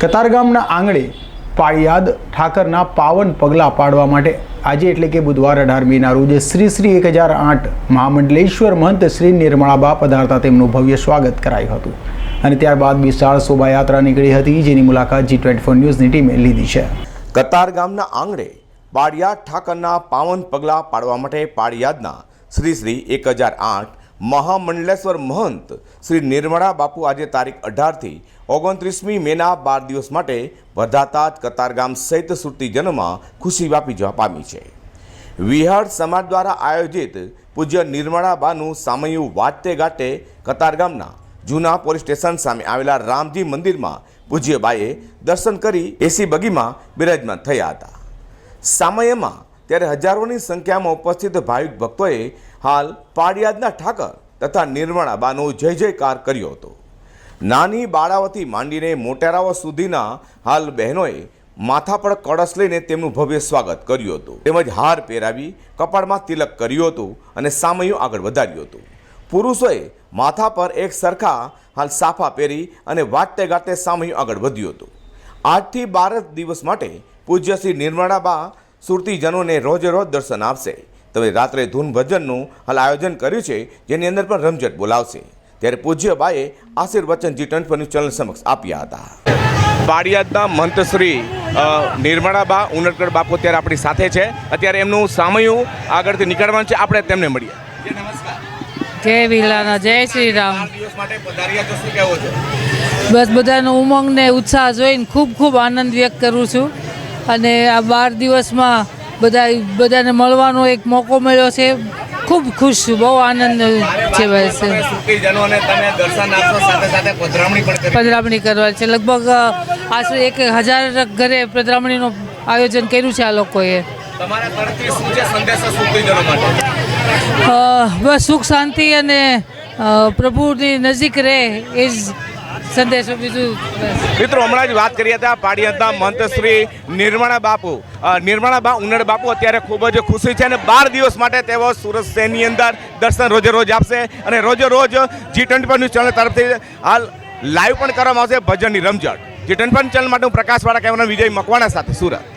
કતારગામના આંગણે પાળિયાદ ઠાકરના પાવન પગલાં પાડવા માટે આજે એટલે કે બુધવાર અઢાર મેના રોજ શ્રી શ્રી એક હજાર આઠ મહામંડલેશ્વર મહંત શ્રી નિર્મળાબા પધારતા તેમનું ભવ્ય સ્વાગત કરાયું હતું. અને ત્યારબાદ વિશાળ શોભાયાત્રા નીકળી હતી, જેની મુલાકાત જી ટ્વેન્ટી ફોર ન્યૂઝની ટીમે લીધી છે. કતાર ગામના આંગણે પાળિયાદ ઠાકરના પાવન પગલાં પાડવા માટે પાળિયાદના શ્રી શ્રી એક હજાર આઠ મહામંડલેશ્વર મહંત શ્રી નિર્મળા બાપુ આજે તારીખ અઢારથી ઓગણત્રીસમી મેના બાર દિવસ માટે વધાતા કતારગામ સહિત સુરતીજનોમાં ખુશી વ્યાપી જવા પામી છે. વિહાર સમાજ દ્વારા આયોજિત પૂજ્ય નિર્મળાબાનું સામયું વાટતે ગાટે કતારગામના જૂના પોલીસ સ્ટેશન સામે આવેલા રામજી મંદિરમાં પૂજ્યબાએ દર્શન કરી એસી બગીમાં બિરાજમાન થયા હતા. સામયમાં ત્યારે હજારોની સંખ્યામાં ઉપસ્થિત ભાવિક ભક્તોએ હાલ પાડિયાદના ઠાકર તથા નિર્મળાબાનો જય જયકાર કર્યો હતો. નાની બાળાઓથી માંડીને મોટેરાઓ સુધીના હાલ બહેનોએ માથા પર કળશ લઈને તેમનું ભવ્ય સ્વાગત કર્યું હતું. તેમજ હાર પહેરાવી કપાળમાં તિલક કર્યું હતું અને સામયું આગળ વધાર્યું હતું. પુરુષોએ માથા પર એક સરખા હાલ સાફા પહેરી અને વાટતે ગાટે સામયું આગળ વધ્યું હતું. આઠથી બાર દિવસ માટે પૂજ્ય શ્રી નિર્મળાબા સુરતીજનોને રોજે રોજ દર્શન આપશે. તમે રાત્રે ધૂન ભજનનું હાલ આયોજન કર્યું છે, જેની અંદર પણ રમઝટ બોલાવશે. ત્યારે પૂજ્યબાએ આશીર્વચન જી ટ્વેન્ટી ન્યૂઝ ચેનલ સમક્ષ આપ્યા હતા. પાડિયાદના મંતશ્રી નિર્મળાબા ઉનડકર બાપુ અત્યારે આપણી સાથે છે. અત્યારે એમનું સામયું આગળથી નીકળવાનું છે. આપણે તેમને મળીએ. જય વિલાના જય શ્રી રામ માટે પધાર્યા તો શું કહેવો છે? બસ બધાનો ઉમંગ ને ઉત્સાહ જોઈને ખૂબ ખૂબ આનંદ વ્યક્ત કરું છું. અને આ બાર દિવસમાં બધા બધાને મળવાનો એક મોકો મળ્યો છે. ખૂબ ખુશ છું બહુ આનંદ છે બસ. પધરામણી કરવા છે. લગભગ આશરે એક હજાર ઘરે પધરામણીનું આયોજન કર્યું છે આ લોકોએ. બસ સુખ શાંતિ અને પ્રભુની નજીક રહે એ જ સંદેશો બીજું મિત્રો, હમણાં જ વાત કરી હતા પાડિયાદના નિર્મળા બાપુ. નિર્મળા બા, ઉનડ બાપુ અત્યારે ખૂબ જ ખુશી છે અને બાર દિવસ માટે તેઓ સુરત શહેરની અંદર દર્શન રોજે રોજ આપશે અને રોજે રોજ જી ટ્વેન્ટી ચેનલ તરફથી હાલ લાઈવ પણ કરવામાં આવશે ભજનની રમઝટ. જી ટ્વેન્ટી ચેનલ માટે હું પ્રકાશવાળા કહેવાના વિજય મકવાણા સાથે સુરત.